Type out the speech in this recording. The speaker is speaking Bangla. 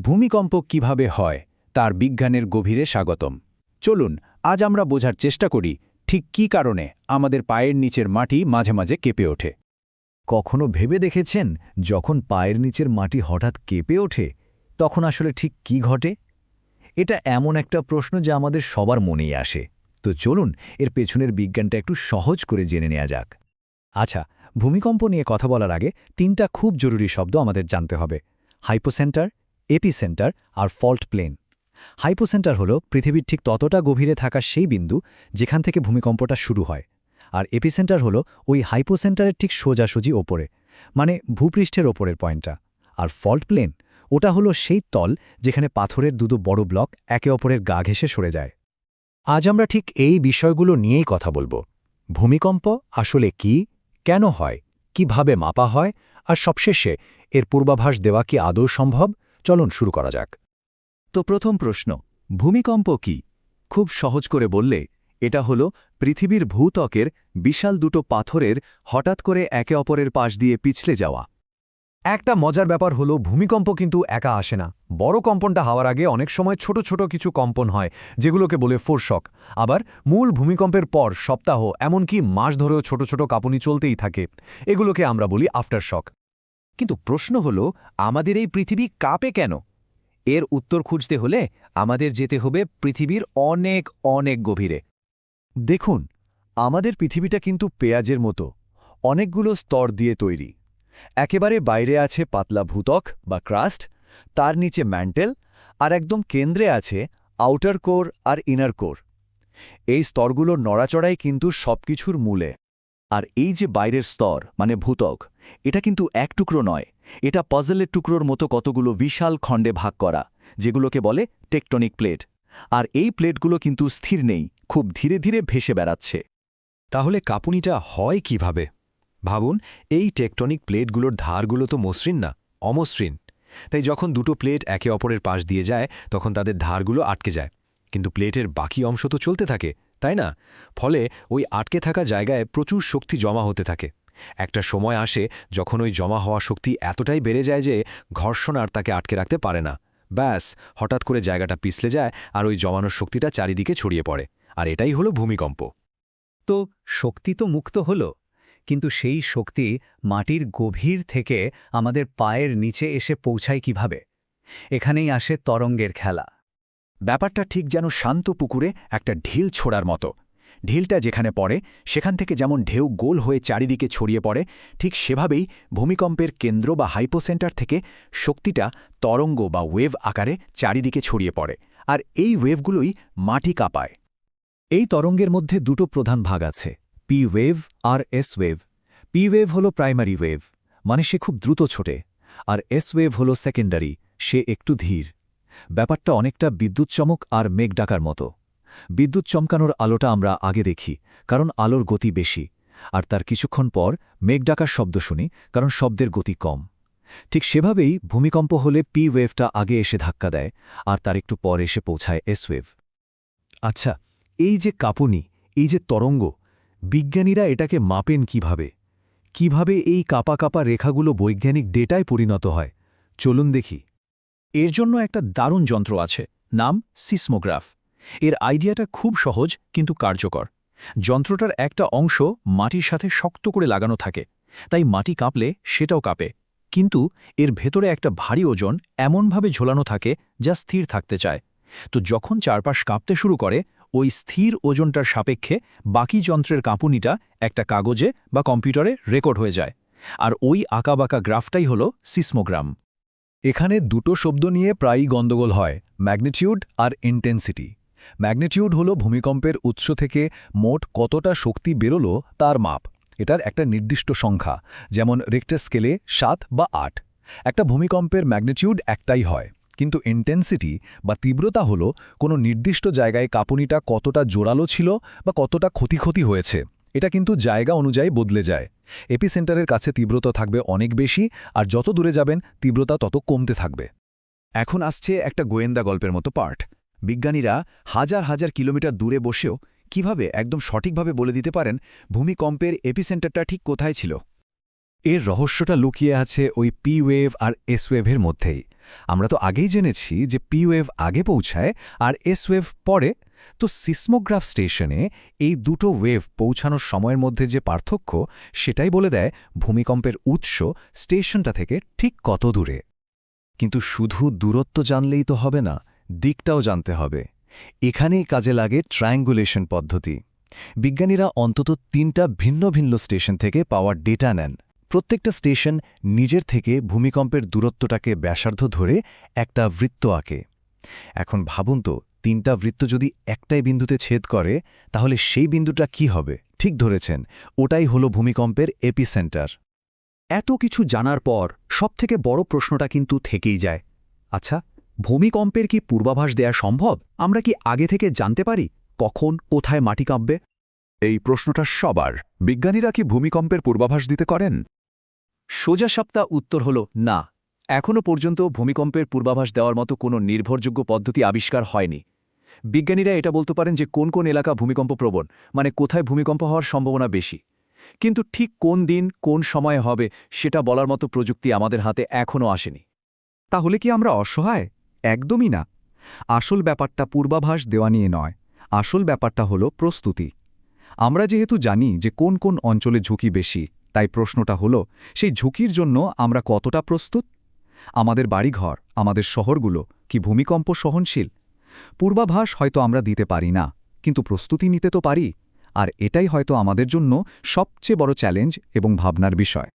ভূমিকম্প কীভাবে হয়, তার বিজ্ঞানের গভীরে স্বাগতম। চলুন, আজ আমরা বোঝার চেষ্টা করি, ঠিক কী কারণে আমাদের পায়ের নিচের মাটি মাঝে মাঝে কেঁপে ওঠে। কখনো ভেবে দেখেছেন, যখন পায়ের নিচের মাটি হঠাৎ কেঁপে ওঠে, তখন আসলে ঠিক কি ঘটে? এটা এমন একটা প্রশ্ন যা আমাদের সবার মনেই আসে। তো চলুন, এর পেছনের বিজ্ঞানটা একটু সহজ করে জেনে নেওয়া যাক। আচ্ছা ভূমিকম্প নিয়ে কথা বলার আগে তিনটা খুব জরুরি শব্দ আমাদের জানতে হবে। হাইপোসেন্টার এপিসেন্টার আর ফল্ট প্লেন। হাইপোসেন্টার হল পৃথিবীর ঠিক ততটা গভীরে থাকা সেই বিন্দু যেখান থেকে ভূমিকম্পটা শুরু হয়। আর এপিসেন্টার হলো ওই হাইপোসেন্টারের ঠিক সোজাসুজি ওপরে মানে ভূপৃষ্ঠের ওপরের পয়েন্টটা। আর ফল্ট প্লেন, ওটা হলো সেই তল যেখানে পাথরের দুটো বড় ব্লক একে অপরের গা ঘেঁষে সরে যায়। আজ আমরা ঠিক এই বিষয়গুলো নিয়েই কথা বলব। ভূমিকম্প আসলে কি, কেন হয়, কীভাবে মাপা হয়, আর সবশেষে এর পূর্বাভাস দেওয়া কি আদৌ সম্ভব? চলুন শুরু করা যাক। তো প্রথম প্রশ্ন, ভূমিকম্প কি? খুব সহজ করে বললে, এটা হলো পৃথিবীর ভূত্বকের বিশাল দুটো পাথরের হঠাৎ করে একে অপরের পাশ দিয়ে পিছলে যাওয়া। একটা মজার ব্যাপার হলো ভূমিকম্প কিন্তু একা আসে না। বড় কম্পনটা হওয়ার আগে অনেক সময় ছোট ছোট কিছু কম্পন হয়, যেগুলোকে বলে ফোরশক। আবার মূল ভূমিকম্পের পর সপ্তাহ, এমনকি মাস ধরেও ছোট ছোট কাঁপুনি চলতেই থাকে। এগুলোকে আমরা বলি আফটার শক কিন্তু প্রশ্ন হল, আমাদের এই পৃথিবী কাঁপে কেন? এর উত্তর খুঁজতে হলে আমাদের যেতে হবে পৃথিবীর অনেক অনেক গভীরে। দেখুন, আমাদের পৃথিবীটা কিন্তু পেঁয়াজের মতো, অনেকগুলো স্তর দিয়ে তৈরি। একেবারে বাইরে আছে পাতলা ভূতক বা ক্রাস্ট, তার নিচে ম্যান্টেল, আর একদম কেন্দ্রে আছে আউটার কোর আর ইনার কোর। এই স্তরগুলোর নড়াচড়াই কিন্তু সবকিছুর মূলে। আর এই যে বাইরের স্তর মানে ভূতক এটা কিন্তু এক টুকরো নয়। এটা পজলের টুকরোর মতো কতগুলো বিশাল খণ্ডে ভাগ করা, যেগুলোকে বলে টেকটনিক প্লেট আর এই প্লেটগুলো কিন্তু স্থির নেই, খুব ধীরে ধীরে ভেসে বেড়াচ্ছে। তাহলে কাঁপুনিটা হয় কীভাবে? ভাবুন, এই টেকটনিক প্লেটগুলোর ধারগুলো তো মসৃণ না, অমসৃণ। তাই যখন দুটো প্লেট একে অপরের পাশ দিয়ে যায়, তখন তাদের ধারগুলো আটকে যায়। কিন্তু প্লেটের বাকি অংশ তো চলতে থাকে। তাই না? ফলে ওই আটকে থাকা জায়গায় প্রচুর শক্তি জমা হতে থাকে। একটা সময় আসে যখন ওই জমা হওয়া শক্তি এতটাই বেড়ে যায় যে ঘর্ষণ আর তাকে আটকে রাখতে পারে না। ব্যাস, হঠাৎ করে জায়গাটা পিছলে যায় আর ওই জমানোর শক্তিটা চারিদিকে ছড়িয়ে পড়ে। আর এটাই হলো ভূমিকম্প। তো শক্তি তো মুক্ত হল, কিন্তু সেই শক্তি মাটির গভীর থেকে আমাদের পায়ের নিচে এসে পৌঁছায় কীভাবে? এখানেই আসে তরঙ্গের খেলা। ব্যাপারটা ঠিক যেন শান্ত পুকুরে একটা ঢিল ছোড়ার মতো। ঢিলটা যেখানে পড়ে, সেখান থেকে যেমন ঢেউ গোল হয়ে চারিদিকে ছড়িয়ে পড়ে, ঠিক সেভাবেই ভূমিকম্পের কেন্দ্র বা হাইপোসেন্টার থেকে শক্তিটা তরঙ্গ বা ওয়েভ আকারে চারিদিকে ছড়িয়ে পড়ে, আর এই ওয়েভগুলোই মাটি কাঁপায়। এই তরঙ্গের মধ্যে দুটো প্রধান ভাগ আছে, পি ওয়েভ আর এস ওয়েভ। পি ওয়েভ হল প্রাইমারি ওয়েভ মানে সে খুব দ্রুত ছোটে, আর এস ওয়েভ হল সেকেন্ডারি, সে একটু ধীর। ব্যাপারটা অনেকটা বিদ্যুৎ চমক আর মেঘ ডাকার মতো। বিদ্যুৎ চমকানোর আলোটা আমরা আগে দেখি, কারণ আলোর গতি বেশি। আর তার কিছুক্ষণ পর মেঘ ডাকার শব্দ শুনি, কারণ শব্দের গতি কম। ঠিক সেভাবেই ভূমিকম্প হলে পি ওয়েভটা আগে এসে ধাক্কা দেয়, আর তার একটু পর এসে পৌঁছায় এস ওয়েভ। আচ্ছা এই যে কাঁপুনি, এই যে তরঙ্গ, বিজ্ঞানীরা এটাকে মাপেন কীভাবে? কীভাবে এই কাপা কাপা রেখাগুলো বৈজ্ঞানিক ডেটায় পরিণত হয়? চলুন দেখি। এর জন্য একটা দারুণ যন্ত্র আছে, নাম সিসমোগ্রাফ। এর আইডিয়াটা খুব সহজ, কিন্তু কার্যকর। যন্ত্রটার একটা অংশ মাটির সাথে শক্ত করে লাগানো থাকে, তাই মাটি কাঁপলে সেটাও কাঁপে। কিন্তু এর ভেতরে একটা ভারী ওজন এমনভাবে ঝোলানো থাকে যা স্থির থাকতে চায়। তো যখন চারপাশ কাঁপতে শুরু করে, ওই স্থির ওজনটার সাপেক্ষে বাকি যন্ত্রের কাঁপুনিটা একটা কাগজে বা কম্পিউটারে রেকর্ড হয়ে যায়। আর ওই আঁকাবাঁকা গ্রাফটাই হল সিসমোগ্রাম। এখানে দুটো শব্দ নিয়ে প্রায়ই গণ্ডগোল হয়, ম্যাগনিটিউড আর ইন্টেন্সিটি। ম্যাগনিটিউড হল ভূমিকম্পের উৎস থেকে মোট কতটা শক্তি বেরোলো তার মাপ। এটার একটা নির্দিষ্ট সংখ্যা, যেমন রিক্টার স্কেলে সাত বা আট। একটা ভূমিকম্পের ম্যাগনিটিউড একটাই হয়, কিন্তু ইন্টেন্সিটি বা তীব্রতা হল কোনো নির্দিষ্ট জায়গায় কাঁপুনিটা কতটা জোরালো ছিল বা কতটা ক্ষতি ক্ষতি হয়েছে। এটা কিন্তু জায়গা অনুযায়ী বদলে যায়। এপিসেন্টারের কাছে তীব্রতা থাকবে অনেক বেশি, আর যত দূরে যাবেন, তীব্রতা তত কমতে থাকবে। এখন আসছে একটা গোয়েন্দা গল্পের মতো পার্ট। বিজ্ঞানীরা হাজার হাজার কিলোমিটার দূরে বসেও কীভাবে একদম সঠিকভাবে বলে দিতে পারেন ভূমিকম্পের এপিসেন্টারটা ঠিক কোথায় ছিল? এর রহস্যটা লুকিয়ে আছে ওই পি ওয়েভ আর এস ওয়েভের মধ্যেই। আমরা তো আগেই জেনেছি যে পি ওয়েভ আগে পৌঁছায় আর এস ওয়েভ পরে তো সিসমোগ্রাফ স্টেশনে এই দুটো ওয়েভ পৌঁছানোর সময়ের মধ্যে যে পার্থক্য, সেটাই বলে দেয় ভূমিকম্পের উৎস স্টেশনটা থেকে ঠিক কত দূরে। কিন্তু শুধু দূরত্ব জানলেই তো হবে না, দিকটাও জানতে হবে। এখানেই কাজে লাগে ট্রায়াঙ্গুলেশন পদ্ধতি। বিজ্ঞানীরা অন্তত তিনটা ভিন্ন ভিন্ন স্টেশন থেকে পাওয়ার ডেটা নেন। প্রত্যেকটা স্টেশন নিজের থেকে ভূমিকম্পের দূরত্বটাকে ব্যাসার্ধ ধরে একটা বৃত্ত আঁকে। এখন ভাবুন তো তিনটা বৃত্ত যদি একটাই বিন্দুতে ছেদ করে তাহলে সেই বিন্দুটা কি হবে? ঠিক ধরেছেন ওটাই হলো ভূমিকম্পের এপিসেন্টার। এত কিছু জানার পর সবথেকে বড় প্রশ্নটা কিন্তু থেকেই যায়। আচ্ছা ভূমিকম্পের কি পূর্বাভাস দেয়া সম্ভব? আমরা কি আগে থেকে জানতে পারি কখন কোথায় মাটি কাঁপবে? এই প্রশ্নটা সবার। বিজ্ঞানীরা কি ভূমিকম্পের পূর্বাভাস দিতে করেন? সোজা সপ্তাহ উত্তর হল না। এখনও পর্যন্ত ভূমিকম্পের পূর্বাভাস দেওয়ার মতো কোনো নির্ভরযোগ্য পদ্ধতি আবিষ্কার হয়নি। বিজ্ঞানীরা এটা বলতে পারেন যে কোন কোন এলাকা ভূমিকম্প প্রবণ মানে কোথায় ভূমিকম্প হওয়ার সম্ভাবনা বেশি। কিন্তু ঠিক কোন দিন, কোন সময়ে হবে, সেটা বলার মতো প্রযুক্তি আমাদের হাতে এখনও আসেনি। তাহলে কি আমরা অসহায়? একদমই না। আসল ব্যাপারটা পূর্বাভাস দেওয়া নিয়ে নয়। আসল ব্যাপারটা হলো প্রস্তুতি। আমরা যেহেতু জানি যে কোন কোন অঞ্চলে ঝুঁকি বেশি, তাই প্রশ্নটা হলো, সেই ঝুঁকির জন্য আমরা কতটা প্রস্তুত? আমাদের বাড়িঘর, আমাদের শহরগুলো কি ভূমিকম্প সহনশীল? পূর্বাভাস হয়তো আমরা দিতে পারি না, কিন্তু প্রস্তুতি নিতে তো পারি, আর এটাই হয়তো আমাদের জন্য সবচেয়ে বড় চ্যালেঞ্জ এবং ভাবনার বিষয়।